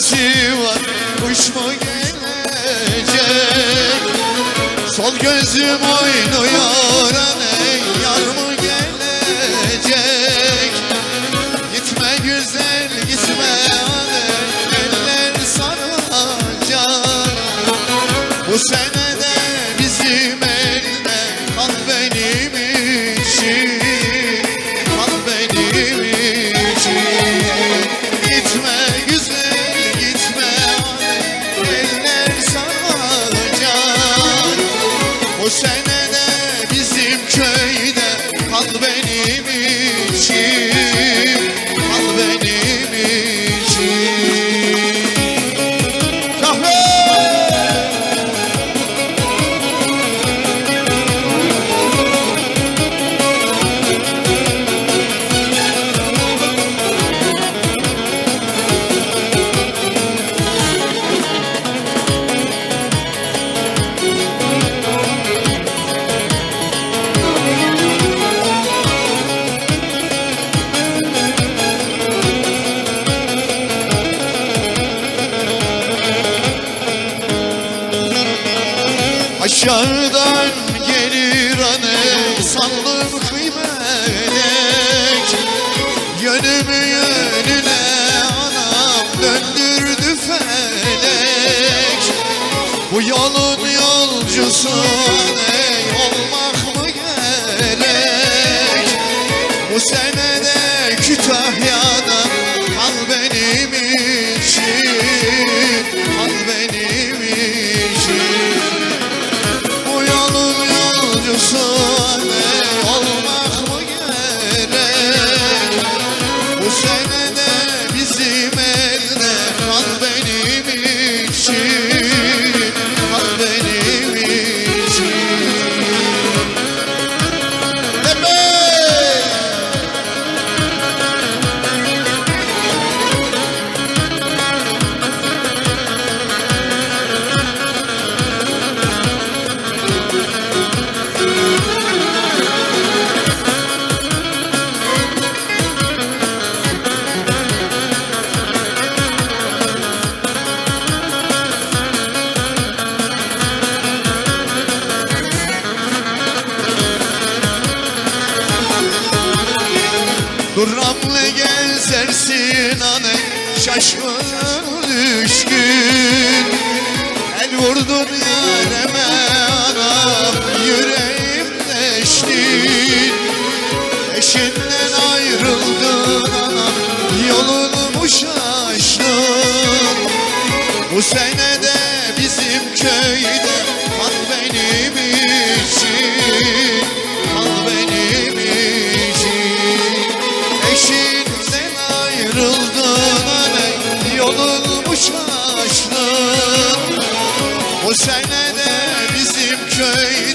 sesi var Kuş mu gelecek. Sol gözüm oynuyor aney Yar mı gelecek? Gitme güzel gitme aney Eller saracak Bu senede benim Aşağıdan gelir anne sandım kıymelek Yönümü yönüne anam döndürdü felek Bu yolun yolcusu anne olmak mı gerek? Bu senede Kütahya'dan yolcusu Duramlı gezersin anne şaşkın düşkün. El vurdun yareme anam yüreğim deştin. Eşinden ayrıldın anam yolunu şaştın Bu senede bizim köyde kal benim için Bu senede bizim köyde